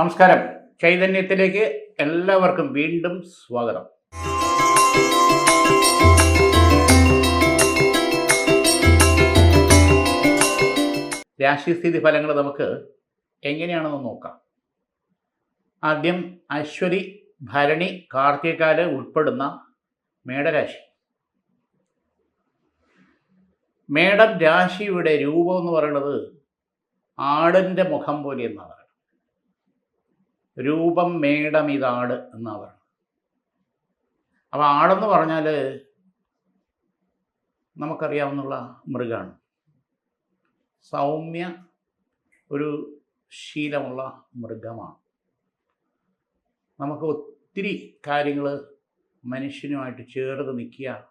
നമസ്കാരം. ചൈതന്യത്തിലേക്ക് എല്ലാവർക്കും വീണ്ടും സ്വാഗതം. രാശിസ്ഥിതി ഫലങ്ങൾ നമുക്ക് എങ്ങനെയാണെന്ന് നോക്കാം. ആദ്യം അശ്വതി ഭരണി കാർത്തികാൽ ഉൾപ്പെടുന്ന മേടരാശി. മേടം രാശിയുടെ രൂപം എന്ന് പറയുന്നത് ആടിന്റെ മുഖം പോലെ രൂപം മേടം ഇതാട് എന്നാ പറയുന്നത് അപ്പോൾ ആടെന്ന് പറഞ്ഞാൽ നമുക്കറിയാവുന്ന മൃഗമാണ് സൗമ്യ ഒരു ശീലമുള്ള മൃഗമാണ്. നമുക്ക് ഒത്തിരി കാര്യങ്ങൾ മനുഷ്യനുമായിട്ട് ചേർന്ന് നിൽക്കുക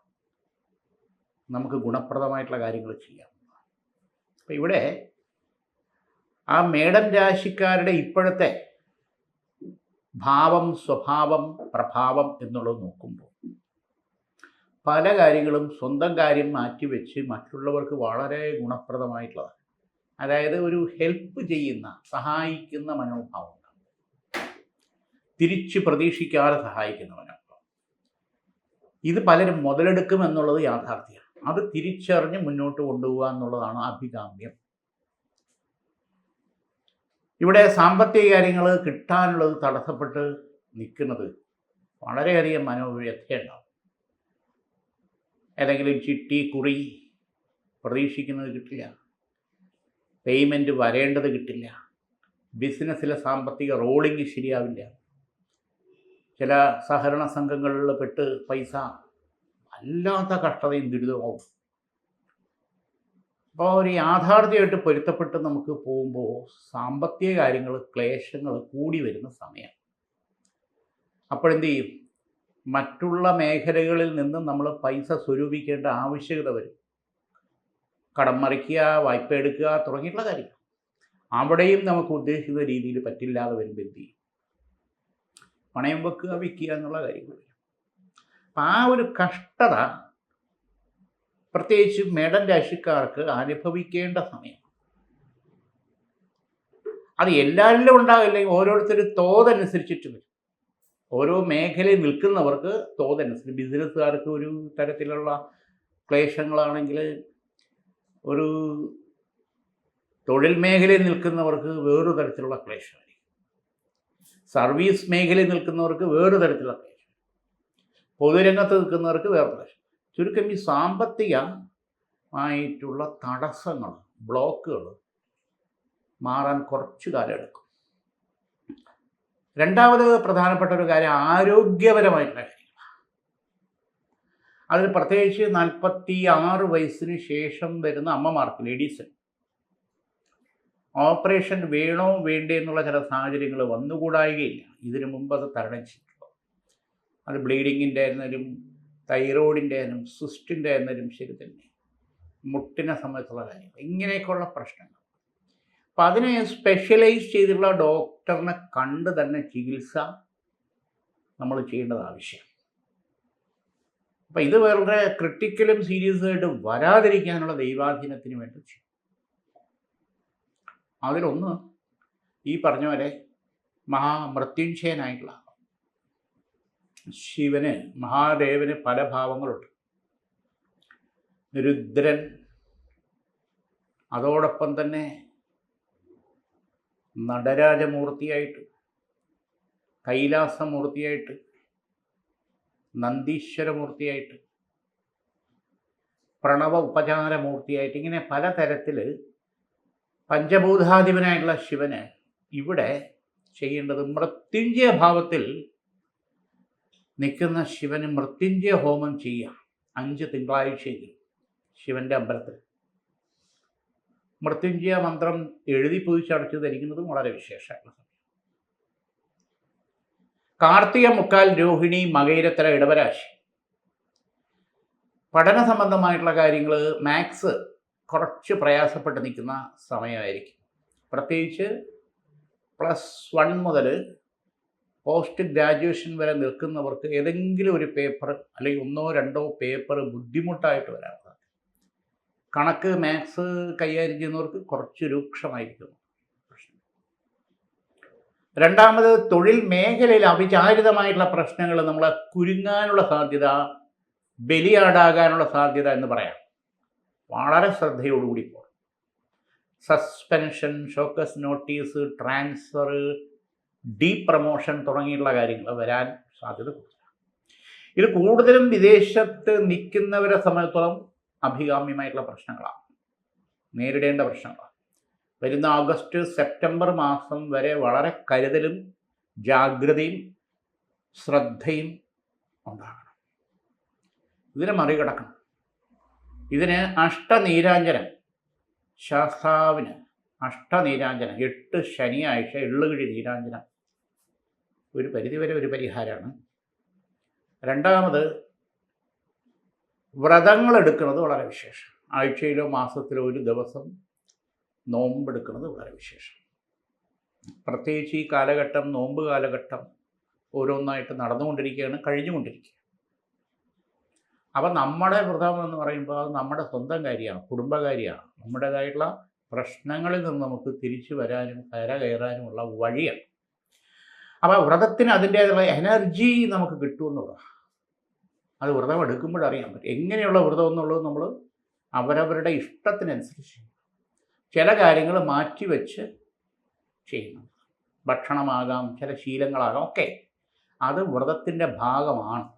നമുക്ക് ഗുണപ്രദമായിട്ടുള്ള കാര്യങ്ങൾ ചെയ്യാം. അപ്പം ഇവിടെ ആ മേടം രാശിക്കാരുടെ ഇപ്പോഴത്തെ ഭാവം സ്വഭാവം പ്രഭാവം എന്നുള്ളത് നോക്കുമ്പോൾ പല കാര്യങ്ങളും സ്വന്തം കാര്യം മാറ്റിവെച്ച് മറ്റുള്ളവർക്ക് വളരെ ഗുണപ്രദമായിട്ടുള്ളതാണ്. അതായത് ഒരു ഹെൽപ്പ് ചെയ്യുന്ന സഹായിക്കുന്ന മനോഭാവം തിരിച്ച് പ്രതീക്ഷിക്കാതെ സഹായിക്കുന്ന മനോഭാവം. ഇത് പലരും മുതലെടുക്കും എന്നുള്ളത് യാഥാർത്ഥ്യമാണ്. അത് തിരിച്ചറിഞ്ഞ് മുന്നോട്ട് കൊണ്ടുപോകുക എന്നുള്ളതാണ് അഭികാമ്യം. ഇവിടെ സാമ്പത്തിക കാര്യങ്ങൾ കിട്ടാനുള്ളത് തടസ്സപ്പെട്ട് നിൽക്കുന്നത് വളരെയധികം മനോവ്യഥയുണ്ടാവും ഏതെങ്കിലും ചിട്ടി കുറി പ്രതീക്ഷിക്കുന്നത് കിട്ടില്ല. പേയ്മെന്റ് വരേണ്ടത് കിട്ടില്ല. ബിസിനസ്സിലെ സാമ്പത്തിക റോളിംഗ് ശരിയാവില്ല. ചില സഹകരണ സംഘങ്ങളിൽ പെട്ട് പൈസ വല്ലാത്ത കഷ്ടതയും ദുരിതമാവും അപ്പോൾ ഒരു യാഥാർത്ഥ്യമായിട്ട് പൊരുത്തപ്പെട്ട് നമുക്ക് പോകുമ്പോൾ സാമ്പത്തിക കാര്യങ്ങൾ ക്ലേശങ്ങൾ കൂടി വരുന്ന സമയം അപ്പോഴെന്ത് ചെയ്യും? മറ്റുള്ള മേഖലകളിൽ നിന്ന് നമ്മൾ പൈസ സ്വരൂപിക്കേണ്ട ആവശ്യകത വരും. കടം മറിക്കുക വായ്പ എടുക്കുക തുടങ്ങിയിട്ടുള്ള കാര്യങ്ങൾ. അവിടെയും നമുക്ക് ഉദ്ദേശിക്കുന്ന രീതിയിൽ പറ്റില്ലാതെ വരുമ്പോൾ എന്ത് ചെയ്യും? പണയം വെക്കുക വിൽക്കുക എന്നുള്ള കാര്യങ്ങൾ വരും. അപ്പം ആ ഒരു കഷ്ടത പ്രത്യേകിച്ച് മേടൻ രാശിക്കാർക്ക് അനുഭവിക്കേണ്ട സമയം. അത് എല്ലാവരിലും ഉണ്ടാകില്ലെങ്കിൽ ഓരോരുത്തരും തോതനുസരിച്ചിട്ട് വരും. ഓരോ മേഖലയിൽ നിൽക്കുന്നവർക്ക് തോതനുസരിച്ച് ബിസിനസ്സുകാർക്ക് ഒരു തരത്തിലുള്ള ക്ലേശങ്ങളാണെങ്കിൽ ഒരു തൊഴിൽ മേഖലയിൽ നിൽക്കുന്നവർക്ക് വേറൊരു തരത്തിലുള്ള ക്ലേശമായിരിക്കും. സർവീസ് മേഖലയിൽ നിൽക്കുന്നവർക്ക് വേറൊരു തരത്തിലുള്ള ക്ലേശം. പൊതുരംഗത്ത് നിൽക്കുന്നവർക്ക് വേറെ ക്ലേശം. ചുരുക്കം ഈ സാമ്പത്തികമായിട്ടുള്ള തടസ്സങ്ങൾ ബ്ലോക്കുകൾ മാറാൻ കുറച്ചു കാലം എടുക്കും. രണ്ടാമത് പ്രധാനപ്പെട്ട ഒരു കാര്യം ആരോഗ്യപരമായിട്ടുള്ള കാര്യങ്ങളാണ് അതിൽ പ്രത്യേകിച്ച് നാൽപ്പത്തി ആറ് വയസ്സിന് ശേഷം വരുന്ന അമ്മമാർക്ക് ലേഡീസിന് ഓപ്പറേഷൻ വേണോ വേണ്ടേ എന്നുള്ള ചില സാഹചര്യങ്ങൾ വന്നുകൂടായികയില്ല. ഇതിനു മുമ്പ് അത് തരണം ചെയ്തിട്ടുള്ളൂ അത് ബ്ലീഡിങ്ങിന്റെ ആയിരുന്നാലും തൈറോയിഡിന്റെ ആയാലും സിസ്റ്റിന്റെ ആയിരുന്നാലും ശരി തന്നെ മുട്ടിനെ സംബന്ധിച്ചുള്ള കാര്യങ്ങൾ. ഇങ്ങനെയൊക്കെയുള്ള പ്രശ്നങ്ങൾ. അപ്പം അതിനെ സ്പെഷ്യലൈസ് ചെയ്തിട്ടുള്ള ഡോക്ടറിനെ കണ്ട് തന്നെ ചികിത്സ നമ്മൾ ചെയ്യേണ്ടത് ആവശ്യം. അപ്പം ഇത് വളരെ ക്രിട്ടിക്കലും സീരിയസ് ആയിട്ട് വരാതിരിക്കാനുള്ള ദൈവാധീനത്തിന് വേണ്ടി ചെയ്യും. അതിലൊന്ന് ഈ പറഞ്ഞ പോലെ മഹാമൃത്യുഞ്ജയനായിട്ടുള്ള ശിവന് മഹാദേവന് പല ഭാവങ്ങളുണ്ട്. രുദ്രൻ അതോടൊപ്പം തന്നെ നടരാജമൂർത്തിയായിട്ട് കൈലാസമൂർത്തിയായിട്ട് നന്ദീശ്വരമൂർത്തിയായിട്ട് പ്രണവ ഉപചാരമൂർത്തിയായിട്ട് ഇങ്ങനെ പലതരത്തിൽ പഞ്ചഭൂതാധിപനായിട്ടുള്ള ശിവന് ഇവിടെ ചെയ്യേണ്ടത് മൃത്യുഞ്ജയ ഭാവത്തിൽ നിൽക്കുന്ന ശിവന് മൃത്യുഞ്ജയ ഹോമം ചെയ്യുക അഞ്ച് തിങ്കളാഴ്ചയെങ്കിലും ശിവന്റെ അമ്പലത്തിൽ. മൃത്യുഞ്ജയ മന്ത്രം എഴുതി പൊതിച്ചടച്ച് ധരിക്കുന്നതും വളരെ സമയം. കാർത്തിക മുക്കാൽ രോഹിണി മകയിരത്തര ഇടവരാശി. പഠന സംബന്ധമായിട്ടുള്ള കാര്യങ്ങൾ മാത്സ് കുറച്ച് പ്രയാസപ്പെട്ട് നിൽക്കുന്ന സമയമായിരിക്കും. പ്രത്യേകിച്ച് പ്ലസ് വൺ മുതൽ പോസ്റ്റ് ഗ്രാജുവേഷൻ വരെ നിൽക്കുന്നവർക്ക് ഏതെങ്കിലും ഒരു പേപ്പർ അല്ലെങ്കിൽ ഒന്നോ രണ്ടോ പേപ്പർ ബുദ്ധിമുട്ടായിട്ട് വരാറുണ്ട് കണക്ക് മാത്സ് കൈകാര്യം ചെയ്യുന്നവർക്ക് കുറച്ച് രൂക്ഷമായിരിക്കുന്നു രണ്ടാമത് തൊഴിൽ മേഖലയിൽ അവിചാരിതമായിട്ടുള്ള പ്രശ്നങ്ങൾ നമ്മളെ കുരുങ്ങാനുള്ള സാധ്യത ബലിയാടാകാനുള്ള സാധ്യത എന്ന് പറയാം. വളരെ ശ്രദ്ധയോടുകൂടി പോകണം suspension show cause notice transfer depromotion തുടങ്ങിയുള്ള കാര്യങ്ങൾ വരാൻ സാധ്യത ഇത് കൂടുതലും വിദേശത്ത് നിൽക്കുന്നവരെ സംബന്ധിച്ചോളം അഭികാമ്യമായിട്ടുള്ള പ്രശ്നങ്ങളാണ്. നേരിടേണ്ട പ്രശ്നങ്ങളാണ്. വരുന്ന ഓഗസ്റ്റ് സെപ്റ്റംബർ മാസം വരെ വളരെ കരുതലും ജാഗ്രതയും ശ്രദ്ധയും ഉണ്ടാകണം. ഇതിനെ മറികടക്കണം. ഇതിന് അഷ്ടനീരാഞ്ജനം ശാസ്താവിന് അഷ്ടനീരാഞ്ജനം എട്ട് ശനിയാഴ്ച എള്ളുകിഴി നീരാഞ്ജനം ഒരു പരിധിവരെ ഒരു പരിഹാരമാണ്. രണ്ടാമത് വ്രതങ്ങൾ എടുക്കുന്നത് വളരെ വിശേഷം. ആഴ്ചയിലോ മാസത്തിലോ ഒരു ദിവസം നോമ്പെടുക്കുന്നത് വളരെ വിശേഷം. പ്രത്യേകിച്ച് ഈ കാലഘട്ടം നോമ്പ് കാലഘട്ടം ഓരോന്നായിട്ട് നടന്നുകൊണ്ടിരിക്കുകയാണ് കഴിഞ്ഞുകൊണ്ടിരിക്കുക അപ്പം നമ്മുടെ വ്രതം എന്ന് പറയുമ്പോൾ അത് നമ്മുടെ സ്വന്തം കാര്യമാണ് കുടുംബകാര്യമാണ്. നമ്മുടേതായിട്ടുള്ള പ്രശ്നങ്ങളിൽ നിന്ന് നമുക്ക് തിരിച്ചു വരാനും കര കയറാനുമുള്ള വഴിയാണ്. അപ്പോൾ വ്രതത്തിന് അതിന്റേതുള്ള എനർജി നമുക്ക് കിട്ടുമെന്നുള്ളതാണ് അത് വ്രതം എടുക്കുമ്പോഴറിയാൻ പറ്റും. എങ്ങനെയുള്ള വ്രതം എന്നുള്ളത് നമ്മൾ അവരവരുടെ ഇഷ്ടത്തിനനുസരിച്ച് ചില കാര്യങ്ങൾ മാറ്റിവെച്ച് ചെയ്യണം. ഭക്ഷണമാകാം ചില ശീലങ്ങളാകാം ഒക്കെ. അത് വ്രതത്തിന്റെ ഭാഗമാണ്.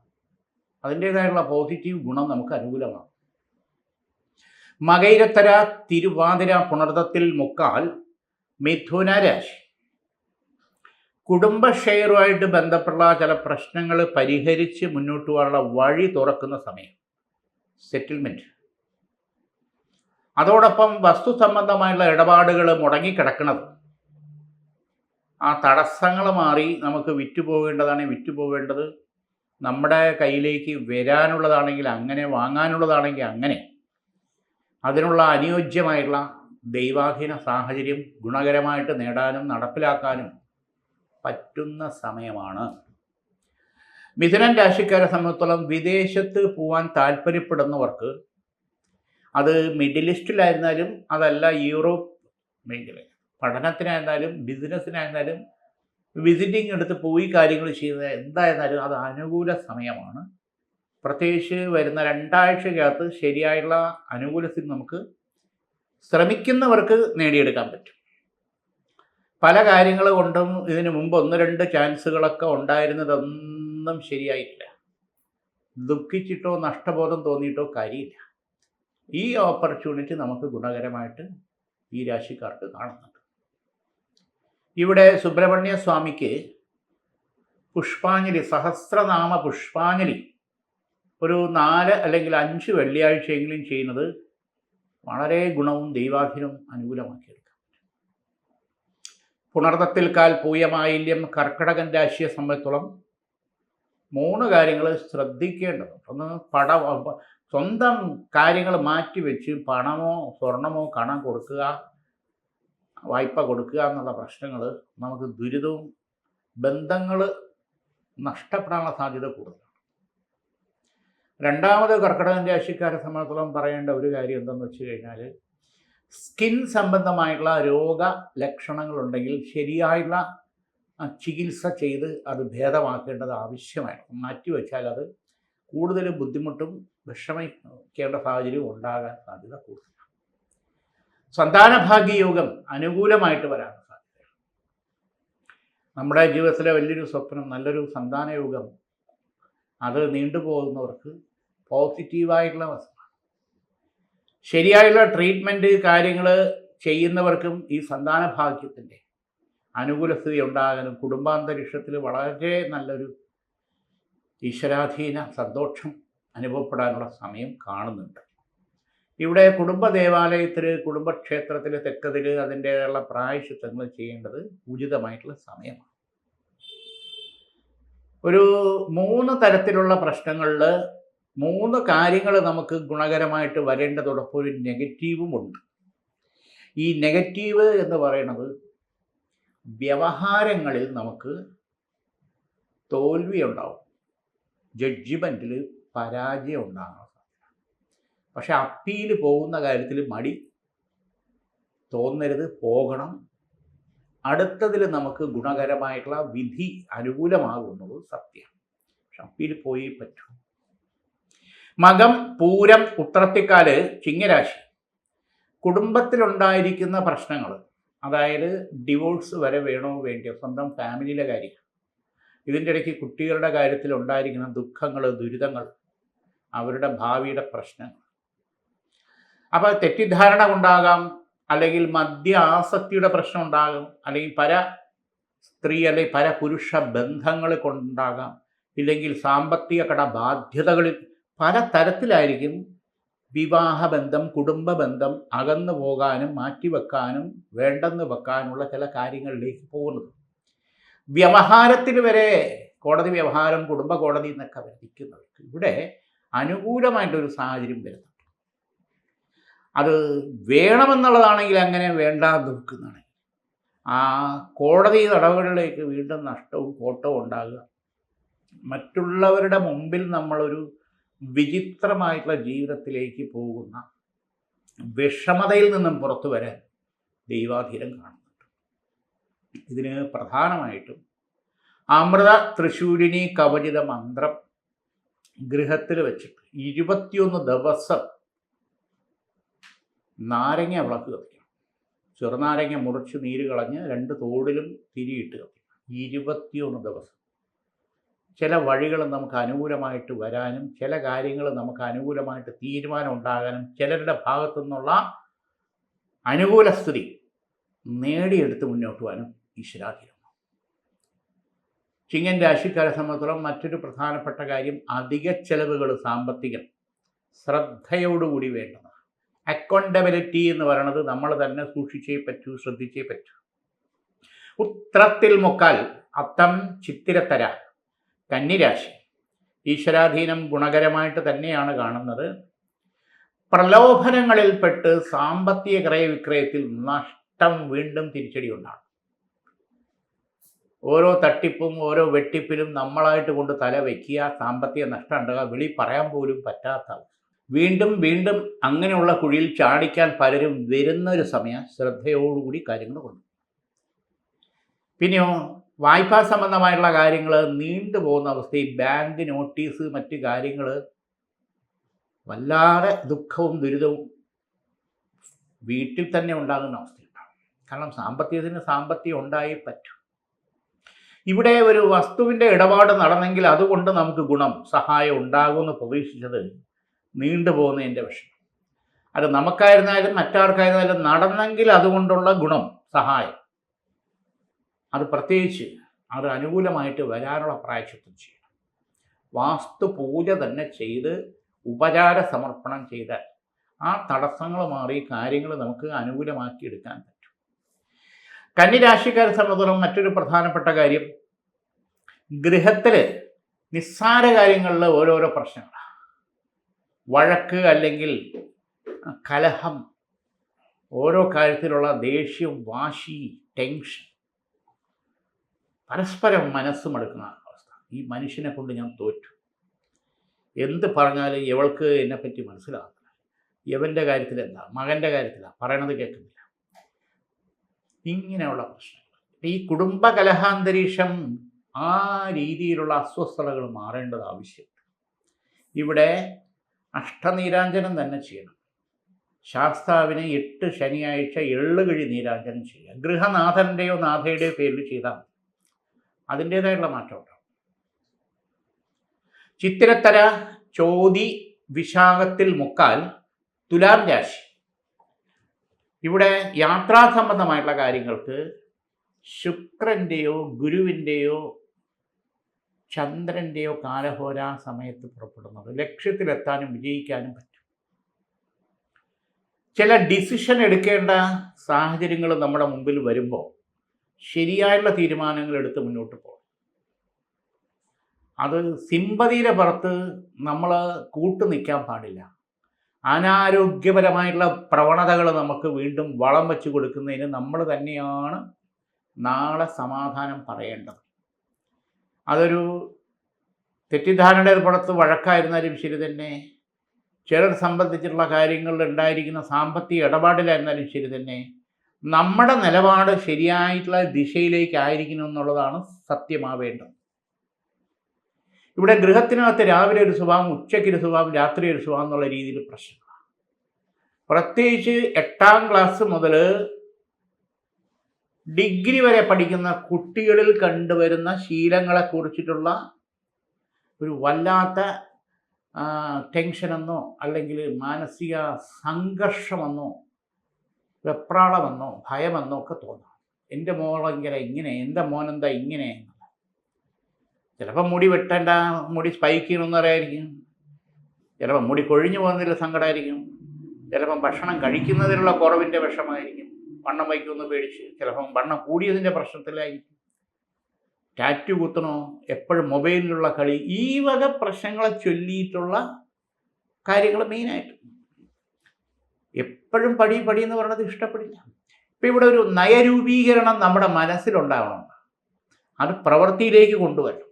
അതിന്റേതായുള്ള പോസിറ്റീവ് ഗുണം നമുക്ക് അനുകൂലമാണ്. മകൈരത്തര തിരുവാതിര പുണർത്തത്തിൽ മുക്കാൽ മിഥുന രാശി. കുടുംബ ഷെയറുമായിട്ട് ബന്ധപ്പെട്ട ചില പ്രശ്നങ്ങൾ പരിഹരിച്ച് മുന്നോട്ട് പോകാനുള്ള വഴി തുറക്കുന്ന സമയം. സെറ്റിൽമെന്റ് അതോടൊപ്പം വസ്തു സംബന്ധമായുള്ള ഇടപാടുകൾ മുടങ്ങിക്കിടക്കുന്നത്. ആ തടസ്സങ്ങൾ മാറി നമുക്ക് വിറ്റുപോകേണ്ടതാണെങ്കിൽ വിറ്റുപോകേണ്ടത് നമ്മുടെ കയ്യിലേക്ക് വരാനുള്ളതാണെങ്കിൽ അങ്ങനെ വാങ്ങാനുള്ളതാണെങ്കിൽ അങ്ങനെ. അതിനുള്ള അനുയോജ്യമായിട്ടുള്ള ദൈവാധീന സാഹചര്യം ഗുണകരമായിട്ട് നേടാനും നടപ്പിലാക്കാനും പറ്റുന്ന സമയമാണ്. മിഥുനൻ രാശിക്കാരെ സംബന്ധിച്ചോളം വിദേശത്ത് പോവാൻ താല്പര്യപ്പെടുന്നവർക്ക് അത് മിഡിൽ ഈസ്റ്റിലായിരുന്നാലും അതല്ല യൂറോപ്പ് മേഖല പഠനത്തിനായിരുന്നാലും ബിസിനസ്സിനായിരുന്നാലും വിസിറ്റിംഗ് എടുത്ത് പോയി കാര്യങ്ങൾ ചെയ്യുന്നത് എന്തായിരുന്നാലും അത് അനുകൂല സമയമാണ്. പ്രത്യേകിച്ച് വരുന്ന രണ്ടാഴ്ചക്കകത്ത് ശരിയായുള്ള അനുകൂല സ്ഥിതി നമുക്ക് ശ്രമിക്കുന്നവർക്ക് നേടിയെടുക്കാൻ പറ്റും. പല കാര്യങ്ങൾ കൊണ്ടും ഇതിന് മുമ്പ് ഒന്ന് രണ്ട് ചാൻസുകളൊക്കെ ഉണ്ടായിരുന്നതൊന്നും ശരിയായിട്ടില്ല. ദുഃഖിച്ചിട്ടോ നഷ്ടബോധം തോന്നിയിട്ടോ കാര്യമില്ല. ഈ ഓപ്പർച്യൂണിറ്റി നമുക്ക് ഗുണകരമായിട്ട് ഈ രാശിക്കാർക്ക് കാണുന്നുണ്ട്. ഇവിടെ സുബ്രഹ്മണ്യ സ്വാമിക്ക് പുഷ്പാഞ്ജലി സഹസ്രനാമ പുഷ്പാഞ്ജലി ഒരു നാല് അല്ലെങ്കിൽ അഞ്ച് വെള്ളിയാഴ്ചയെങ്കിലും ചെയ്യുന്നത് വളരെ ഗുണവും ദൈവാധീനവും അനുകൂലമാക്കിയെടുക്കാം. പുണർത്തത്തിൽ കാൽ പൂയമായില്യം കർക്കടകൻ രാശിയെ സംബന്ധിച്ചോളം മൂന്ന് കാര്യങ്ങൾ ശ്രദ്ധിക്കേണ്ടത് ഒന്ന് പട സ്വന്തം കാര്യങ്ങൾ മാറ്റിവെച്ച് പണമോ സ്വർണമോ കണം കൊടുക്കുക വായ്പ കൊടുക്കുക എന്നുള്ള പ്രശ്നങ്ങൾ നമുക്ക് ദുരിതവും ബന്ധങ്ങൾ നഷ്ടപ്പെടാനുള്ള സാധ്യത കൂടുതലാണ്. രണ്ടാമത് കർക്കിടകൻ രാശിക്കാരെ സംബന്ധിച്ചോളം പറയേണ്ട ഒരു കാര്യം എന്തെന്ന് വെച്ച് കഴിഞ്ഞാൽ സ്കിൻ സംബന്ധമായിട്ടുള്ള രോഗ ലക്ഷണങ്ങളുണ്ടെങ്കിൽ ശരിയായുള്ള ചികിത്സ ചെയ്ത് അത് ഭേദമാക്കേണ്ടത് ആവശ്യമാണ്. മാറ്റിവെച്ചാൽ അത് കൂടുതൽ ബുദ്ധിമുട്ടും വിഷമിക്കേണ്ട സാഹചര്യവും ഉണ്ടാകാൻ സാധ്യത കൂടുതലാണ്. സന്താനഭാഗ്യയോഗം അനുകൂലമായിട്ട് വരാൻ സാധ്യത നമ്മുടെ ജീവിതത്തിലെ വലിയൊരു സ്വപ്നം നല്ലൊരു സന്താനയോഗം അത് നീണ്ടുപോകുന്നവർക്ക് പോസിറ്റീവായിട്ടുള്ള വസ്തു ശരിയായുള്ള ട്രീറ്റ്മെന്റ് കാര്യങ്ങൾ ചെയ്യുന്നവർക്കും ഈ സന്താന ഭാഗ്യത്തിന്റെ അനുകൂല സ്ഥിതി ഉണ്ടാകാനും കുടുംബാന്തരീക്ഷത്തിൽ വളരെ നല്ലൊരു ഈശ്വരാധീന സന്തോഷം അനുഭവപ്പെടാനുള്ള സമയം കാണുന്നുണ്ട്. ഇവിടെ കുടുംബ ദേവാലയത്തിൽ കുടുംബക്ഷേത്രത്തിൽ തെക്കതിൽ അതിന്റെതായുള്ള പ്രായശിത്വങ്ങൾ ചെയ്യേണ്ടത് ഉചിതമായിട്ടുള്ള സമയമാണ്. ഒരു മൂന്ന് തരത്തിലുള്ള പ്രശ്നങ്ങളിൽ മൂന്ന് കാര്യങ്ങൾ നമുക്ക് ഗുണകരമായിട്ട് വരേണ്ടതോടൊപ്പം ഒരു നെഗറ്റീവും ഉണ്ട്. ഈ നെഗറ്റീവ് എന്ന് പറയുന്നത് വ്യവഹാരങ്ങളിൽ നമുക്ക് തോൽവി ഉണ്ടാവും ജഡ്ജിമെന്റിൽ പരാജയം ഉണ്ടാകണം പക്ഷെ അപ്പീൽ പോകുന്ന കാര്യത്തിൽ മടി. തോന്നരുത് പോകണം. അടുത്തതിൽ നമുക്ക് ഗുണകരമായിട്ടുള്ള വിധി അനുകൂലമാകുന്നത് സത്യം പക്ഷെ അപ്പീൽ പോയി പറ്റൂ. മകം പൂരം ഉത്രത്തിക്കാൽ ചിങ്ങരാശി. കുടുംബത്തിലുണ്ടായിരിക്കുന്ന പ്രശ്നങ്ങൾ അതായത് ഡിവോഴ്സ് വരെ വേണോ വേണ്ടിയോ സ്വന്തം ഫാമിലിയിലെ കാര്യം. ഇതിന്റെ ഇടയ്ക്ക് കുട്ടികളുടെ കാര്യത്തിൽ ഉണ്ടായിരിക്കുന്ന ദുഃഖങ്ങൾ ദുരിതങ്ങൾ അവരുടെ ഭാവിയുടെ പ്രശ്നങ്ങൾ അപ്പോൾ തെറ്റിദ്ധാരണ ഉണ്ടാകാം അല്ലെങ്കിൽ മദ്യ ആസക്തിയുടെ പ്രശ്നം ഉണ്ടാകും അല്ലെങ്കിൽ പര സ്ത്രീ അല്ലെങ്കിൽ പര പുരുഷ ബന്ധങ്ങൾ കൊണ്ടുണ്ടാകാം ഇല്ലെങ്കിൽ സാമ്പത്തിക കട ബാധ്യതകളിൽ പല തരത്തിലായിരിക്കും വിവാഹബന്ധം കുടുംബ ബന്ധം അകന്നു പോകാനും മാറ്റിവെക്കാനും വേണ്ടെന്ന് വെക്കാനുള്ള ചില കാര്യങ്ങളിലേക്ക് പോകുന്നത്. വ്യവഹാരത്തിന് വരെ കോടതി വ്യവഹാരം കുടുംബ കോടതി എന്നൊക്കെ വരിക്കുന്നവർക്ക് ഇവിടെ അനുകൂലമായിട്ടൊരു സാഹചര്യം വരുന്നുണ്ട്. അത് വേണമെന്നുള്ളതാണെങ്കിൽ അങ്ങനെ വേണ്ട നിൽക്കുന്നതാണ് ആ കോടതി നടപടികളിലേക്ക് വീണ്ടും നഷ്ടവും കോട്ടവും ഉണ്ടാകുക. മറ്റുള്ളവരുടെ മുമ്പിൽ നമ്മളൊരു വിചിത്രമായിട്ടുള്ള ജീവിതത്തിലേക്ക് പോകുന്ന വിഷമതയിൽ നിന്നും പുറത്തു വരാൻ ദൈവാധീനം കാണുന്നുണ്ട്. ഇതിന് പ്രധാനമായിട്ടും അമൃത തൃശൂരിനി കവചിത മന്ത്രം ഗൃഹത്തിൽ വെച്ചിട്ട് ഇരുപത്തിയൊന്ന് ദിവസം നാരങ്ങ വിളക്ക് കത്തിക്കണം. ചെറുനാരങ്ങ മുറിച്ച് നീര് കളഞ്ഞ് രണ്ട് തോടിലും തിരിയിട്ട് കത്തിക്കണം. ഇരുപത്തിയൊന്ന് ദിവസം. ചില വഴികൾ നമുക്ക് അനുകൂലമായിട്ട് വരാനും ചില കാര്യങ്ങൾ നമുക്ക് അനുകൂലമായിട്ട് തീരുമാനം ഉണ്ടാകാനും ചിലരുടെ ഭാഗത്തു നിന്നുള്ള അനുകൂല സ്ഥിതി നേടിയെടുത്ത് മുന്നോട്ട് പോകാനും ഈശ്വരാധീനം ചിങ്ങൻ രാശിക്കാരെ സംബന്ധിച്ചിടത്തോളം മറ്റൊരു പ്രധാനപ്പെട്ട കാര്യം അധിക ചെലവുകൾ സാമ്പത്തികം. ശ്രദ്ധയോടുകൂടി വേണ്ടതാണ്. അക്കൗണ്ടബിലിറ്റി എന്ന് പറയുന്നത് നമ്മൾ തന്നെ സൂക്ഷിച്ചേ പറ്റൂ ശ്രദ്ധിച്ചേ പറ്റൂ. ഉത്രത്തിൽ മുക്കാൽ അത്തം ചിത്തിരത്തര. കന്നിരാശി. ഈശ്വരാധീനം ഗുണകരമായിട്ട് തന്നെയാണ് കാണുന്നത്. പ്രലോഭനങ്ങളിൽപ്പെട്ട് സാമ്പത്തിക ക്രയവിക്രയത്തിൽ നഷ്ടം വീണ്ടും തിരിച്ചടി ഉണ്ടാകും. ഓരോ തട്ടിപ്പും ഓരോ വെട്ടിപ്പിലും നമ്മളായിട്ട് കൊണ്ട് തല വയ്ക്കുക സാമ്പത്തിക നഷ്ടം ഉണ്ടാകുക വിളി പറയാൻ പോലും പറ്റാത്ത. വീണ്ടും വീണ്ടും അങ്ങനെയുള്ള കുഴിയിൽ ചാടിക്കാൻ പലരും വരുന്നൊരു സമയം ശ്രദ്ധയോടുകൂടി കാര്യങ്ങൾ കൊണ്ടു പിന്നെയോ വായ്പാ സംബന്ധമായിട്ടുള്ള കാര്യങ്ങൾ നീണ്ടുപോകുന്ന അവസ്ഥയിൽ ബാങ്ക് നോട്ടീസ് മറ്റ് കാര്യങ്ങൾ വല്ലാതെ ദുഃഖവും ദുരിതവും വീട്ടിൽ തന്നെ ഉണ്ടാകുന്ന അവസ്ഥയുണ്ടാകും കാരണം സാമ്പത്തികത്തിന് സാമ്പത്തികം ഉണ്ടായേ പറ്റൂ. ഇവിടെ ഒരു വസ്തുവിന്റെ ഇടപാട് നടന്നെങ്കിൽ അതുകൊണ്ട് നമുക്ക് ഗുണം സഹായം ഉണ്ടാകുമെന്ന് പ്രതീക്ഷിച്ചത് നീണ്ടുപോകുന്നതിന്റെ വിഷയം അത് നമുക്കായിരുന്നാലും മറ്റാർക്കായിരുന്നാലും നടന്നെങ്കിൽ അതുകൊണ്ടുള്ള ഗുണം സഹായം. അത് പ്രത്യേകിച്ച് അത് അനുകൂലമായിട്ട് വരാനുള്ള പ്രായശത്വം ചെയ്യണം. വാസ്തു പൂജ തന്നെ ചെയ്ത് ഉപചാര സമർപ്പണം ചെയ്താൽ ആ തടസ്സങ്ങൾ മാറി കാര്യങ്ങൾ നമുക്ക് അനുകൂലമാക്കി എടുക്കാൻ പറ്റും. കന്നിരാശിക്കാരെ സംബന്ധിച്ചിടത്തോളം മറ്റൊരു പ്രധാനപ്പെട്ട കാര്യം ഗൃഹത്തിൽ നിസ്സാര കാര്യങ്ങളിൽ ഓരോരോ പ്രശ്നങ്ങളാണ് വഴക്ക് അല്ലെങ്കിൽ കലഹം ഓരോ കാര്യത്തിലുള്ള ദേഷ്യം വാശി ടെൻഷൻ. പരസ്പരം മനസ്സ് മടുക്കുന്ന അവസ്ഥ. ഈ മനുഷ്യനെ കൊണ്ട് ഞാൻ തോറ്റു. എന്ത് പറഞ്ഞാലും ഇവൾക്ക് എന്നെപ്പറ്റി മനസ്സിലാകുന്നില്ല യവന്റെ കാര്യത്തിൽ എന്താ? മകന്റെ കാര്യത്തിലാണ് പറയണത് കേൾക്കുന്നില്ല. ഇങ്ങനെയുള്ള പ്രശ്നങ്ങൾ. ഈ കുടുംബ കലഹാന്തരീക്ഷം ആ രീതിയിലുള്ള അസ്വസ്ഥതകൾ മാറേണ്ടത് ആവശ്യമുണ്ട് ഇവിടെ അഷ്ടനീരാഞ്ജനം തന്നെ ചെയ്യണം. ശാസ്താവിന് എട്ട് ശനിയാഴ്ച എള്ളുകിഴി നീരാഞ്ജനം ചെയ്യുക. ഗൃഹനാഥന്റെയോ നാഥയുടെയോ പേരിൽ ചെയ്താൽ മതി അതിന്റേതായിട്ടുള്ള മാറ്റം ഉണ്ടാവും. ചിത്തിരത്തര ചോതി വിശാഖത്തിൽ മുക്കാൽ തുലാം രാശി. ഇവിടെ യാത്രാ സംബന്ധമായിട്ടുള്ള കാര്യങ്ങൾക്ക് ശുക്രന്റെയോ ഗുരുവിന്റെയോ ചന്ദ്രന്റെയോ കാലഹോരാ സമയത്ത് പുറപ്പെടുന്നത് ലക്ഷ്യത്തിലെത്താനും വിജയിക്കാനും പറ്റും. ചില ഡിസിഷൻ എടുക്കേണ്ട സാഹചര്യങ്ങൾ നമ്മുടെ മുമ്പിൽ വരുമ്പോൾ ശരിയായുള്ള തീരുമാനങ്ങൾ എടുത്ത് മുന്നോട്ട് പോകും അത് സിമ്പതിയുടെ പുറത്ത് നമ്മൾ കൂട്ടു നിൽക്കാൻ പാടില്ല. അനാരോഗ്യപരമായിട്ടുള്ള പ്രവണതകൾ നമുക്ക് വീണ്ടും വളം വെച്ച് കൊടുക്കുന്നതിന് നമ്മൾ തന്നെയാണ് നാളെ സമാധാനം പറയേണ്ടത്. അതൊരു തെറ്റിദ്ധാരണയുടെ പുറത്ത് വഴക്കായിരുന്നാലും ശരി തന്നെ. ചിലർ സംബന്ധിച്ചിട്ടുള്ള കാര്യങ്ങളിൽ ഉണ്ടായിരിക്കുന്ന സാമ്പത്തിക ഇടപാടിലായിരുന്നാലും ശരി തന്നെ. നമ്മുടെ നിലപാട് ശരിയായിട്ടുള്ള ദിശയിലേക്കായിരിക്കണം എന്നുള്ളതാണ് സത്യമാവേണ്ടത്. ഇവിടെ ഗൃഹത്തിനകത്ത് രാവിലെ ഒരു സ്വഭാവം ഉച്ചയ്ക്ക് ഒരു സ്വഭാവം രാത്രി ഒരു സ്വഭാവം എന്നുള്ള രീതിയിൽ പ്രശ്നങ്ങളാണ് പ്രത്യേകിച്ച് എട്ടാം ക്ലാസ് മുതൽ ഡിഗ്രി വരെ പഠിക്കുന്ന കുട്ടികളിൽ കണ്ടുവരുന്ന ശീലങ്ങളെ കുറിച്ചിട്ടുള്ള ഒരു വല്ലാത്ത ടെൻഷനെന്നോ അല്ലെങ്കിൽ മാനസിക സംഘർഷമെന്നോ വെപ്രാളമെന്നോ ഭയമെന്നോ ഒക്കെ തോന്നാം. എന്റെ മോളെങ്കിലെ ഇങ്ങനെ എന്റെ മോനെന്താ ഇങ്ങനെ എന്നുള്ളത് ചിലപ്പോൾ മുടി വെട്ടേണ്ട മുടി സ്പൈക്ക് ചെയ്യണമെന്ന് പറയായിരിക്കും ചിലപ്പോൾ മുടി കൊഴിഞ്ഞു പോകുന്നതിൽ സങ്കടമായിരിക്കും ചിലപ്പം ഭക്ഷണം കഴിക്കുന്നതിലുള്ള കുറവിന്റെ വിഷമായിരിക്കും വണ്ണം വയ്ക്കുമെന്ന് പേടിച്ച് ചിലപ്പം വണ്ണം കൂടിയതിന്റെ പ്രശ്നത്തിലായിരിക്കും. ടാറ്റു കുത്തണോ? എപ്പോഴും മൊബൈലിലുള്ള കളി ഈ വക പ്രശ്നങ്ങളെ ചൊല്ലിയിട്ടുള്ള കാര്യങ്ങൾ മെയിനായിട്ട് എപ്പോഴും പടി പടി എന്ന് പറയുന്നത് ഇഷ്ടപ്പെടില്ല. ഇപ്പം ഇവിടെ ഒരു നയരൂപീകരണം നമ്മുടെ മനസ്സിലുണ്ടാവണം. അത് പ്രവൃത്തിയിലേക്ക് കൊണ്ടുവരണം.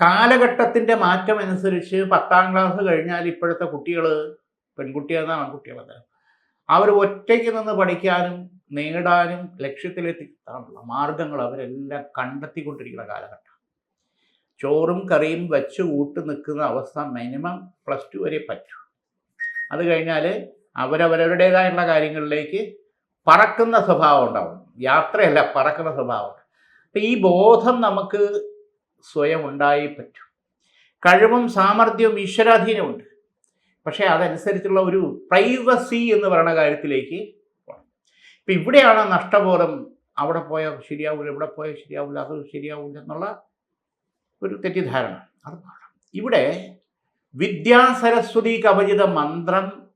കാലഘട്ടത്തിന്റെ മാറ്റം അനുസരിച്ച് പത്താം ക്ലാസ് കഴിഞ്ഞാൽ ഇപ്പോഴത്തെ കുട്ടികൾ പെൺകുട്ടികളെന്നാണ് ആൺകുട്ടികളത് അവർ ഒറ്റയ്ക്ക് നിന്ന് പഠിക്കാനും നേടാനും ലക്ഷ്യത്തിലെത്തിക്കാനുള്ള മാർഗങ്ങൾ അവരെല്ലാം കണ്ടെത്തിക്കൊണ്ടിരിക്കുന്ന കാലഘട്ടം. ചോറും കറിയും വെച്ച് കൂട്ട് നിൽക്കുന്ന അവസ്ഥ മിനിമം പ്ലസ് ടു വരെ പറ്റൂ. അത് കഴിഞ്ഞാൽ അവരവരുടേതായിട്ടുള്ള കാര്യങ്ങളിലേക്ക് പറക്കുന്ന സ്വഭാവം ഉണ്ടാവും. യാത്രയല്ല പറക്കുന്ന സ്വഭാവം. അപ്പം ഈ ബോധം നമുക്ക് സ്വയം ഉണ്ടായി പറ്റും. കഴിവും സാമർഥ്യവും ഈശ്വരാധീനമുണ്ട് പക്ഷേ അതനുസരിച്ചുള്ള ഒരു പ്രൈവസി എന്ന് പറയുന്ന കാര്യത്തിലേക്ക് ഇപ്പം ഇവിടെയാണ് നഷ്ടബോധം. അവിടെ പോയാൽ ശരിയാവില്ല ഇവിടെ പോയാൽ ശരിയാവില്ല അത് ശരിയാവില്ല എന്നുള്ള ഒരു തെറ്റിദ്ധാരണ. അത് ഇവിടെ വിദ്യാസരസ്വതി കവചിത മന്ത്രം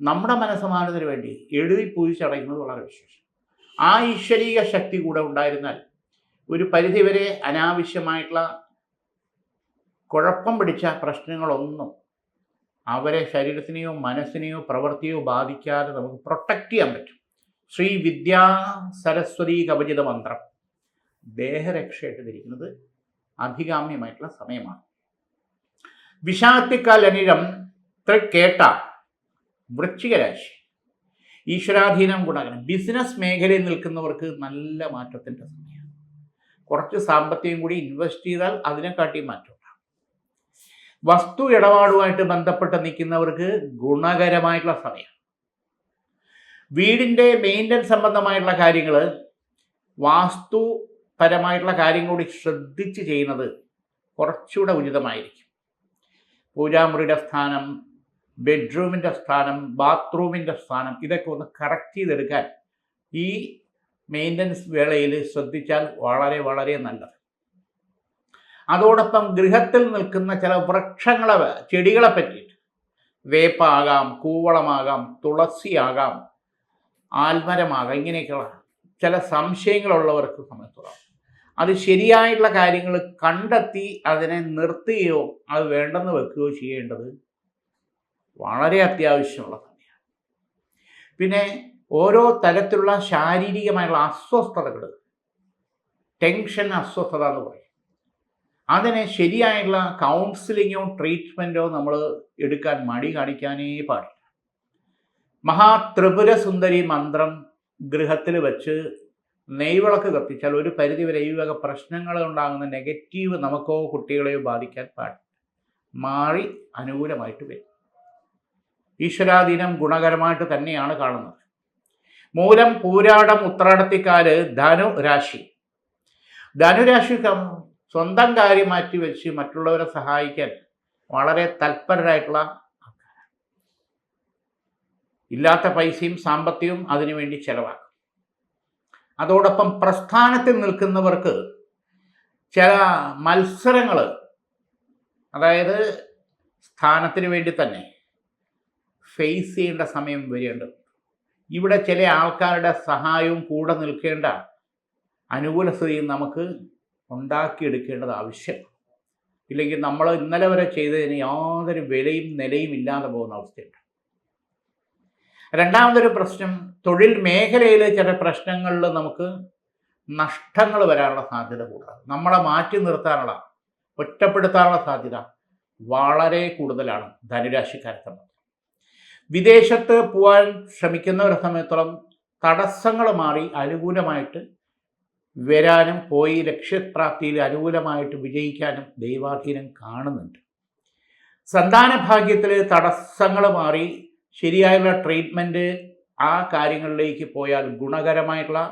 നമ്മുടെ മനസ്സമാനത്തിന് വേണ്ടി എഴുതി പൂജിച്ചടയ്ക്കുന്നത് വളരെ വിശേഷം. ആ ഈശ്വരീയ ശക്തി കൂടെ ഉണ്ടായിരുന്നാൽ ഒരു പരിധിവരെ അനാവശ്യമായിട്ടുള്ള കുഴപ്പം പിടിച്ച പ്രശ്നങ്ങളൊന്നും അവരെ ശരീരത്തിനെയോ മനസ്സിനെയോ പ്രവൃത്തിയോ ബാധിക്കാതെ നമുക്ക് പ്രൊട്ടക്റ്റ് ചെയ്യാൻ പറ്റും. ശ്രീ വിദ്യാ സരസ്വതി കവചിത മന്ത്രം. ദേഹരക്ഷയായിട്ട് ധരിക്കുന്നത് അധികാമ്യമായിട്ടുള്ള സമയമാണ്. വിഷാത്തിക്കാൽ അനിരം തൃക്കേട്ട വൃശ്ചികരാശി. ഈശ്വരാധീനം ഗുണകരം ബിസിനസ് മേഖലയിൽ നിൽക്കുന്നവർക്ക് നല്ല മാറ്റത്തിന്റെ സമയമാണ്. കുറച്ച് സാമ്പത്തികം കൂടി ഇൻവെസ്റ്റ് ചെയ്താൽ അതിനെക്കാട്ടി മാറ്റം ഉണ്ടാകും വസ്തു ഇടപാടുമായിട്ട് ബന്ധപ്പെട്ട് നിൽക്കുന്നവർക്ക് ഗുണകരമായിട്ടുള്ള സമയം വീടിന്റെ മെയിന്റനൻസ് സംബന്ധമായിട്ടുള്ള കാര്യങ്ങൾ വാസ്തുപരമായിട്ടുള്ള കാര്യം കൂടി ശ്രദ്ധിച്ച് ചെയ്യുന്നത് കുറച്ചുകൂടെ ഉചിതമായിരിക്കും. പൂജാമുറിയുടെ സ്ഥാനം ബെഡ്റൂമിന്റെ സ്ഥാനം ബാത്റൂമിന്റെ സ്ഥാനം ഇതൊക്കെ ഒന്ന് കറക്റ്റ് ചെയ്തെടുക്കാൻ ഈ മെയിന്റനൻസ് വേളയിൽ ശ്രദ്ധിച്ചാൽ വളരെ വളരെ നല്ലത്. അതോടൊപ്പം ഗൃഹത്തിൽ നിൽക്കുന്ന ചില വൃക്ഷങ്ങളെ ചെടികളെ പറ്റിയിട്ട് വേപ്പാകാം കൂവളമാകാം തുളസിയാകാം ആൽമരമാകാം ഇങ്ങനെയൊക്കെയുള്ള ചില സംശയങ്ങളുള്ളവർക്ക് സമയത്തുള്ളതാണ് അത് ശരിയായിട്ടുള്ള കാര്യങ്ങൾ കണ്ടെത്തി അതിനെ നിർത്തുകയോ അത് വേണ്ടെന്ന് വെക്കുകയോ ചെയ്യേണ്ടത് വളരെ അത്യാവശ്യമുള്ള സമയമാണ് പിന്നെ ഓരോ തരത്തിലുള്ള ശാരീരികമായുള്ള അസ്വസ്ഥതകൾ. ടെൻഷൻ അസ്വസ്ഥത എന്ന് പറയും. അതിനെ ശരിയായിട്ടുള്ള കൗൺസിലിങ്ങോ ട്രീറ്റ്മെന്റോ നമ്മൾ എടുക്കാൻ മടി കാണിക്കാനേ പാടില്ല. മഹാത്രിപുര സുന്ദരി മന്ത്രം ഗൃഹത്തിൽ വെച്ച് നെയ്വിളക്ക് കത്തിച്ചാൽ ഒരു പരിധിവരെ ഈ വക പ്രശ്നങ്ങൾ ഉണ്ടാകുന്ന നെഗറ്റീവ് നമുക്കോ കുട്ടികളെയോ ബാധിക്കാൻ പാടില്ല. മാറി അനുകൂലമായിട്ട് വരും. ഈശ്വരാധീനം ഗുണകരമായിട്ട് തന്നെയാണ് കാണുന്നത്. മൂലം പൂരാടം ഉത്രാടത്തിക്കാൽ ധനു രാശി ധനുരാശി സ്വന്തം കാര്യം മാറ്റി വെച്ച് മറ്റുള്ളവരെ സഹായിക്കാൻ വളരെ തൽപരരായിട്ടുള്ള ഇല്ലാത്ത പൈസയും സാമ്പത്തികവും അതിനുവേണ്ടി ചെലവാക്കും. അതോടൊപ്പം പ്രസ്ഥാനത്തിൽ നിൽക്കുന്നവർക്ക് ചില മത്സരങ്ങൾ അതായത് സ്ഥാനത്തിന് വേണ്ടി തന്നെ ഫേസ് ചെയ്യേണ്ട സമയം വരേണ്ടത് ഇവിടെ ചില ആൾക്കാരുടെ സഹായവും കൂടെ നിൽക്കേണ്ട അനുകൂല സ്ഥിതിയും നമുക്ക് ഉണ്ടാക്കിയെടുക്കേണ്ടത് ആവശ്യം. ഇല്ലെങ്കിൽ നമ്മൾ ഇന്നലെ വരെ ചെയ്തതിന് യാതൊരു വിലയും നിലയും ഇല്ലാതെ പോകുന്ന അവസ്ഥയുണ്ട്. രണ്ടാമതൊരു പ്രശ്നം തൊഴിൽ മേഖലയിൽ ചില പ്രശ്നങ്ങളിൽ നമുക്ക് നഷ്ടങ്ങൾ വരാനുള്ള സാധ്യത കൂടുതലാണ്. നമ്മളെ മാറ്റി നിർത്താനുള്ള ഒറ്റപ്പെടുത്താനുള്ള സാധ്യത വളരെ കൂടുതലാണ് ധനുരാശിക്കാരെ സംബന്ധിച്ച്. വിദേശത്ത് പോകാൻ ശ്രമിക്കുന്നവരെ സംബന്ധിച്ചിടത്തോളം തടസ്സങ്ങൾ മാറി അനുകൂലമായിട്ട് വരാനും പോയി ലക്ഷ്യപ്രാപ്തിയിൽ അനുകൂലമായിട്ട് വിജയിക്കാനും ദൈവാധീനം കാണുന്നുണ്ട്. സന്താന ഭാഗ്യത്തിൽ തടസ്സങ്ങൾ മാറി ശരിയായുള്ള ട്രീറ്റ്മെന്റ് ആ കാര്യങ്ങളിലേക്ക് പോയാൽ ഗുണകരമായിട്ടുള്ള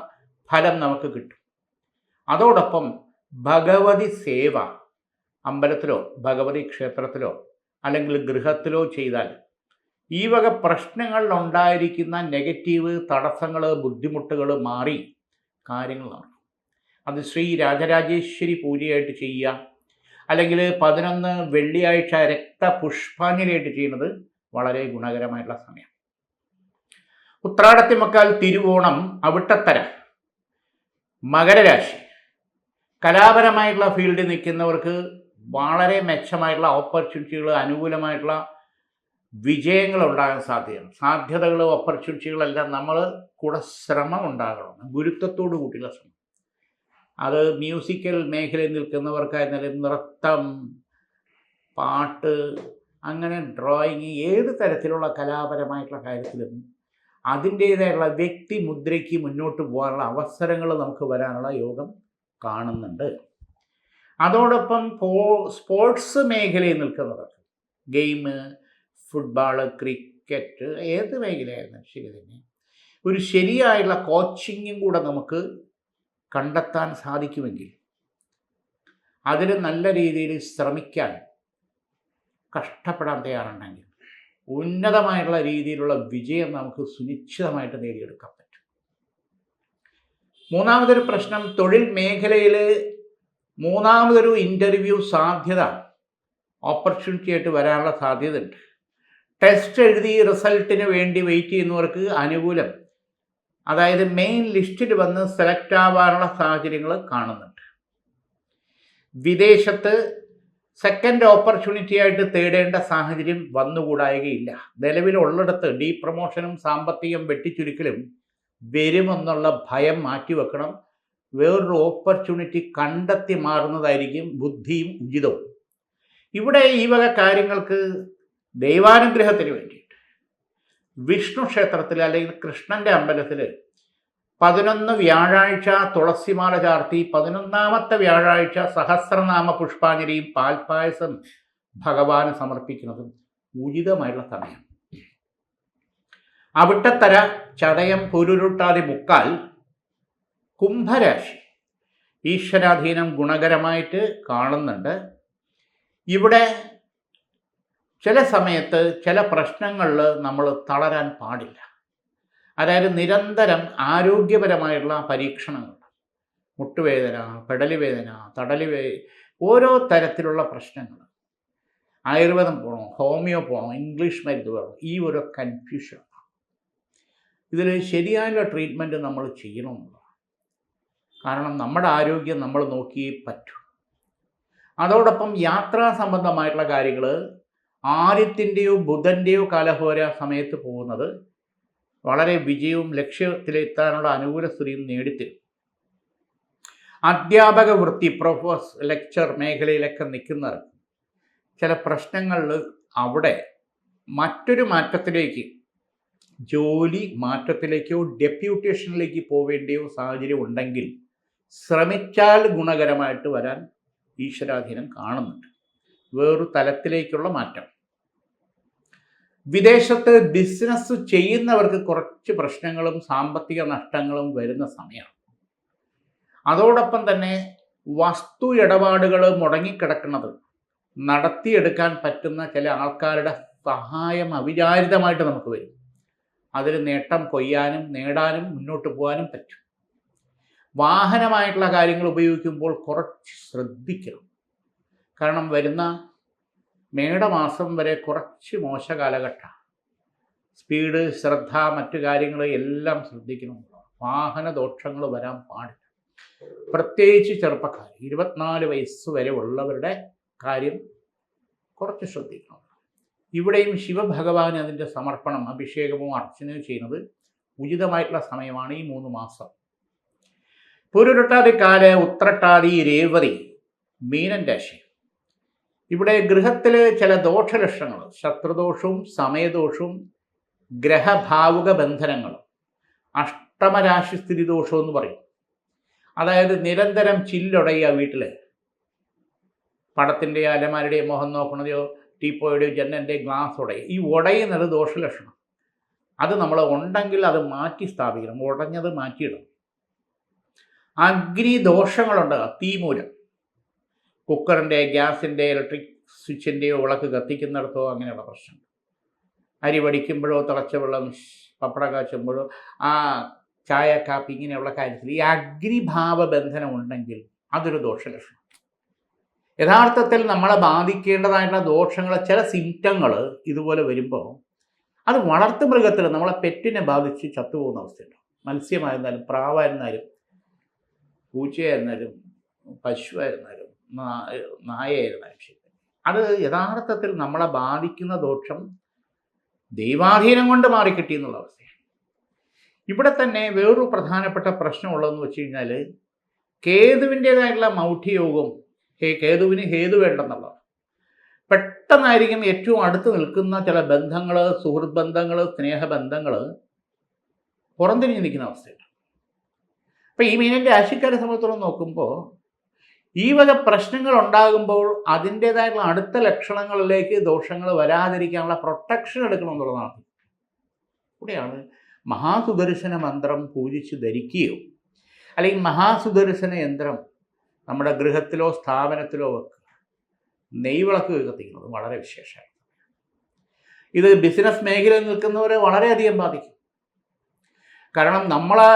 ഫലം നമുക്ക് കിട്ടും. അതോടൊപ്പം ഭഗവതി സേവ അമ്പലത്തിലോ ഭഗവതി ക്ഷേത്രത്തിലോ അല്ലെങ്കിൽ ഗൃഹത്തിലോ ചെയ്താൽ ഈ വക പ്രശ്നങ്ങളിൽ ഉണ്ടായിരിക്കുന്ന നെഗറ്റീവ് തടസ്സങ്ങൾ ബുദ്ധിമുട്ടുകൾ മാറി കാര്യങ്ങൾ നടക്കും. അത് ശ്രീ രാജരാജേശ്വരി പൂജയായിട്ട് ചെയ്യുക അല്ലെങ്കിൽ പതിനൊന്ന് വെള്ളിയാഴ്ച രക്തപുഷ്പാഞ്ജലിയായിട്ട് ചെയ്യുന്നത് വളരെ ഗുണകരമായിട്ടുള്ള സമയം. ഉത്രാടത്തിമക്കാൽ തിരുവോണം അവിട്ടത്തര മകരരാശി. കലാപരമായിട്ടുള്ള ഫീൽഡിൽ നിൽക്കുന്നവർക്ക് വളരെ മെച്ചമായിട്ടുള്ള ഓപ്പർച്യൂണിറ്റികൾ അനുകൂലമായിട്ടുള്ള വിജയങ്ങൾ ഉണ്ടാകാൻ സാധ്യതയാണ് സാധ്യതകളും ഓപ്പർച്യൂണിറ്റികളെല്ലാം നമ്മൾ കൂടെ ശ്രമം ഉണ്ടാകണം ഗുരുത്വത്തോടു കൂട്ടിയുള്ള ശ്രമം. അത് മ്യൂസിക്കൽ മേഖലയിൽ നിൽക്കുന്നവർക്കായിരുന്നാലും നൃത്തം പാട്ട് അങ്ങനെ ഡ്രോയിങ് ഏത് തരത്തിലുള്ള കലാപരമായിട്ടുള്ള കാര്യത്തിലും അതിന്റേതായുള്ള വ്യക്തി മുദ്രയ്ക്ക് മുന്നോട്ട് പോകാനുള്ള അവസരങ്ങൾ നമുക്ക് വരാനുള്ള യോഗം കാണുന്നുണ്ട്. അതോടൊപ്പം സ്പോർട്സ് മേഖലയിൽ നിൽക്കുന്നവർ ഗെയിം ഫുട്ബോൾ ക്രിക്കറ്റ് ഏത് മേഖലയായിരുന്നു ശരി തന്നെ. ഒരു ശരിയായുള്ള കോച്ചിങ്ങും കൂടെ നമുക്ക് കണ്ടെത്താൻ സാധിക്കുമെങ്കിൽ അതിന് നല്ല രീതിയിൽ ശ്രമിക്കാൻ കഷ്ടപ്പെടാൻ തയ്യാറുണ്ടെങ്കിൽ ഉന്നതമായിട്ടുള്ള രീതിയിലുള്ള വിജയം നമുക്ക് സുനിശ്ചിതമായിട്ട് നേടിയെടുക്കാൻ പറ്റും. മൂന്നാമതൊരു പ്രശ്നം തൊഴിൽ മേഖലയിൽ മൂന്നാമതൊരു ഇന്റർവ്യൂ സാധ്യത ഓപ്പർച്യൂണിറ്റി ആയിട്ട് വരാനുള്ള സാധ്യതയുണ്ട്. ടെസ്റ്റ് എഴുതി റിസൾട്ടിന് വേണ്ടി വെയിറ്റ് ചെയ്യുന്നവർക്ക് അനുകൂലം. അതായത് മെയിൻ ലിസ്റ്റിൽ വന്ന് സെലക്ട് ആവാനുള്ള സാഹചര്യങ്ങൾ കാണുന്നുണ്ട്. വിദേശത്ത് സെക്കൻഡ് ഓപ്പർച്യൂണിറ്റി ആയിട്ട് തേടേണ്ട സാഹചര്യം വന്നുകൂടായുകയില്ല. നിലവിലുള്ളിടത്ത് ഡീ പ്രൊമോഷനും സാമ്പത്തികം വെട്ടിച്ചുരുക്കലും വരുമെന്നുള്ള ഭയം മാറ്റിവെക്കണം. വേറൊരു ഓപ്പർച്യൂണിറ്റി കണ്ടെത്തി മാറുന്നതായിരിക്കും ബുദ്ധിയും ഉചിതവും. ഇവിടെ ഈ വക കാര്യങ്ങൾക്ക് ദൈവാനുഗ്രഹത്തിന് വേണ്ടിയിട്ട്. വിഷ്ണു ക്ഷേത്രത്തിൽ അല്ലെങ്കിൽ കൃഷ്ണന്റെ അമ്പലത്തിൽ പതിനൊന്ന് വ്യാഴാഴ്ച തുളസിമാല ചാർത്തി പതിനൊന്നാമത്തെ വ്യാഴാഴ്ച സഹസ്രനാമ പുഷ്പാഞ്ജലിയും പാൽപായസം ഭഗവാന് സമർപ്പിക്കുന്നതും ഉചിതമായുള്ള സമയം. അവിട്ടത്തര ചടയം പുരുരുട്ടാതി മുക്കാൽ കുംഭരാശി. ഈശ്വരാധീനം ഗുണകരമായിട്ട് കാണുന്നുണ്ട്. ഇവിടെ ചില സമയത്ത് ചില പ്രശ്നങ്ങളിൽ നമ്മൾ തളരാൻ പാടില്ല. അതായത് നിരന്തരം ആരോഗ്യപരമായിട്ടുള്ള പരീക്ഷണങ്ങൾ മുട്ടുവേദന പെടലി വേദന തടലി വേ ഓരോ തരത്തിലുള്ള പ്രശ്നങ്ങൾ. ആയുർവേദം പോകണോ ഹോമിയോ പോകണോ ഇംഗ്ലീഷ് മരുന്ന് വേണോ ഈ ഒരു കൺഫ്യൂഷൻ ഇതിൽ ശരിയായുള്ള ട്രീറ്റ്മെന്റ് നമ്മൾ ചെയ്യണമെന്നുള്ളതാണ് കാരണം നമ്മുടെ ആരോഗ്യം നമ്മൾ നോക്കിയേ പറ്റൂ. അതോടൊപ്പം യാത്രാ സംബന്ധമായിട്ടുള്ള കാര്യങ്ങൾ ആര്യത്തിന്റെയോ ബുധന്റെയോ കാലഹോര സമയത്ത് പോകുന്നത് വളരെ വിജയവും ലക്ഷ്യത്തിലെത്താനുള്ള അനുകൂല സ്ഥിതിയും നേടിത്തരും. അധ്യാപക വൃത്തി പ്രൊഫസ് ലെക്ചർ മേഖലയിലൊക്കെ നിൽക്കുന്നവർ ചില പ്രശ്നങ്ങളിൽ അവിടെ മറ്റൊരു മാറ്റത്തിലേക്ക് ജോലി മാറ്റത്തിലേക്കോ ഡെപ്യൂട്ടേഷനിലേക്ക് പോവേണ്ടിയോ സാഹചര്യം ഉണ്ടെങ്കിൽ ശ്രമിച്ചാൽ ഗുണകരമായിട്ട് വരാൻ ഈശ്വരാധീനം കാണുന്നുണ്ട്. വേറൊരു തലത്തിലേക്കുള്ള മാറ്റം. വിദേശത്ത് ബിസിനസ് ചെയ്യുന്നവർക്ക് കുറച്ച് പ്രശ്നങ്ങളും സാമ്പത്തിക നഷ്ടങ്ങളും വരുന്ന സമയമാണ് അതോടൊപ്പം തന്നെ വസ്തു ഇടപാടുകൾ മുടങ്ങിക്കിടക്കുന്നത് നടത്തിയെടുക്കാൻ പറ്റുന്ന ചില ആൾക്കാരുടെ സഹായം അവിചാരിതമായിട്ട് നമുക്ക് വരും. അതിൽ നേട്ടം കൊയ്യാനും നേടാനും മുന്നോട്ട് പോകാനും പറ്റും. വാഹനമായിട്ടുള്ള കാര്യങ്ങൾ ഉപയോഗിക്കുമ്പോൾ കുറച്ച് ശ്രദ്ധിക്കണം. കാരണം വരുന്ന മേടമാസം വരെ കുറച്ച് മോശ കാലഘട്ടമാണ് സ്പീഡ് ശ്രദ്ധ മറ്റു കാര്യങ്ങൾ എല്ലാം ശ്രദ്ധിക്കണം വാഹന ദോഷങ്ങൾ വരാൻ പാടില്ല. പ്രത്യേകിച്ച് ചെറുപ്പക്കാർ ഇരുപത്തിനാല് വയസ്സ് വരെ ഉള്ളവരുടെ കാര്യം കുറച്ച് ശ്രദ്ധിക്കണം. ഇവിടെയും ശിവഭഗവാൻ അതിന്റെ സമർപ്പണം അഭിഷേകമോ അർച്ചനയോ ചെയ്യുന്നത് ഉചിതമായിട്ടുള്ള സമയമാണ് ഈ മൂന്ന് മാസം. പുരുരുട്ടാതി കാല ഉത്രട്ടാതി രേവതി മീനൻ രാശി. ഇവിടെ ഗൃഹത്തിൽ ചില ദോഷലക്ഷണങ്ങൾ ശത്രുദോഷവും സമയദോഷവും ഗ്രഹഭാവുക ബന്ധനങ്ങളും അഷ്ടമരാശി സ്ഥിതി ദോഷം എന്ന് പറയും. അതായത് നിരന്തരം ചില്ലൊടയുക വീട്ടിൽ പടത്തിന്റെയോ അലമാരുടെയോ മുഖം നോക്കണതെയോ ടീപ്പോയുടെയോ ജനലിന്റെ ഗ്ലാസ് ഉടയുക. ഈ ഉടയുന്നത് ദോഷലക്ഷണം. അത് നമ്മൾ ഉണ്ടെങ്കിൽ അത് മാറ്റി സ്ഥാപിക്കണം. ഉടഞ്ഞത് മാറ്റിയിടണം. അഗ്നി ദോഷങ്ങളുണ്ട് തീ മൂലം കുക്കറിന്റെ ഗ്യാസിന്റെ ഇലക്ട്രിക് സ്വിച്ചിന്റെയോ വിളക്ക് കത്തിക്കുന്നിടത്തോ അങ്ങനെയുള്ള പ്രശ്നം അരി വടിക്കുമ്പോഴോ തിളച്ച വെള്ളം പപ്പടം കാച്ചുമ്പോഴോ ആ ചായ കാപ്പി ഇങ്ങനെയുള്ള കാര്യത്തിൽ ഈ അഗ്നിഭാവ ബന്ധനം ഉണ്ടെങ്കിൽ അതൊരു ദോഷലക്ഷണം. യഥാർത്ഥത്തിൽ നമ്മളെ ബാധിക്കേണ്ടതായിട്ടുള്ള ദോഷങ്ങൾ ചില സിംറ്റങ്ങൾ ഇതുപോലെ വരുമ്പോൾ അത് വളർത്തു മൃഗത്തിൽ നമ്മളെ പെറ്റിനെ ബാധിച്ച് ചത്തുപോകുന്ന അവസ്ഥയുണ്ട്. മത്സ്യമായിരുന്നാലും പ്രാവായിരുന്നാലും പൂച്ചയായിരുന്നാലും പശുവായിരുന്നാലും നാ- നായയായിരുന്നാലും അത് യഥാർത്ഥത്തിൽ നമ്മളെ ബാധിക്കുന്ന ദോഷം ദൈവാധീനം കൊണ്ട് മാറിക്കിട്ടി എന്നുള്ള അവസ്ഥയാണ്. ഇവിടെ തന്നെ വേറൊരു പ്രധാനപ്പെട്ട പ്രശ്നമുള്ളതെന്ന് വെച്ച് കഴിഞ്ഞാൽ കേതുവിന്റേതായിട്ടുള്ള മൗഢ്യയോഗം ഹേ കേതുവിന് ഹേതു വേണ്ടെന്നുള്ളതാണ്. പെട്ടെന്നായിരിക്കും ഏറ്റവും അടുത്ത് നിൽക്കുന്ന ചില ബന്ധങ്ങൾ സുഹൃത്ത് ബന്ധങ്ങൾ സ്നേഹബന്ധങ്ങൾ പുറംതിരിഞ്ഞ് നിൽക്കുന്ന അവസ്ഥയാണ് അപ്പം ഈ മീനിന്റെ രാശിക്കാരെ സംബന്ധിച്ചോളം നോക്കുമ്പോൾ ഈ വക പ്രശ്നങ്ങൾ ഉണ്ടാകുമ്പോൾ അതിന്റേതായിട്ടുള്ള അടുത്ത ലക്ഷണങ്ങളിലേക്ക് ദോഷങ്ങൾ വരാതിരിക്കാനുള്ള പ്രൊട്ടക്ഷൻ എടുക്കണം എന്നുള്ളതാണ് ഇവിടെയാണ് മഹാസുദർശന മന്ത്രം പൂജിച്ച് ധരിക്കുകയോ അല്ലെങ്കിൽ മഹാസുദർശന യന്ത്രം നമ്മുടെ ഗൃഹത്തിലോ സ്ഥാപനത്തിലോ വെക്കുക. നെയ്വിളക്ക് കത്തിക്കുന്നത് വളരെ വിശേഷമാണ്. ഇത് ബിസിനസ് മേഖലയിൽ നിൽക്കുന്നവരെ വളരെയധികം ബാധിക്കും. കാരണം നമ്മളെ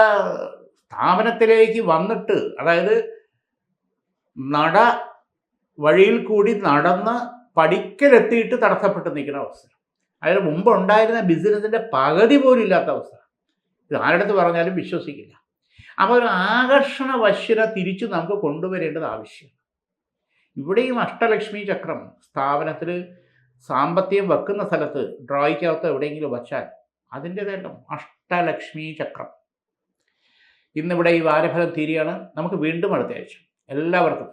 സ്ഥാപനത്തിലേക്ക് വന്നിട്ട് അതായത് നട വഴിയിൽ കൂടി നടന്ന് പഠിക്കലെത്തിയിട്ട് തടസ്സപ്പെട്ട് നിൽക്കുന്ന അവസ്ഥ അതായത് മുമ്പ് ഉണ്ടായിരുന്ന ബിസിനസ്സിന്റെ പകുതി പോലും ഇല്ലാത്ത അവസ്ഥ ഇത് ആരടുത്ത് പറഞ്ഞാലും വിശ്വസിക്കില്ല. അപ്പോൾ ഒരു ആകർഷണ വശ്യത തിരിച്ചു നമുക്ക് കൊണ്ടുവരേണ്ടത് ആവശ്യമാണ്. ഇവിടെയും അഷ്ടലക്ഷ്മി ചക്രം സ്ഥാപനത്തിൽ സാമ്പത്തികം വെക്കുന്ന സ്ഥലത്ത് ഡ്രോയ്ക്കകത്ത് എവിടെയെങ്കിലും വച്ചാൽ അതിന്റേതായിട്ടും അഷ്ടലക്ഷ്മി ചക്രം. ഇന്നിവിടെ ഈ വാരഫലം തീരുകയാണ്. നമുക്ക് വീണ്ടും അടുത്ത ആഴ്ച. എല്ലാവർക്കും.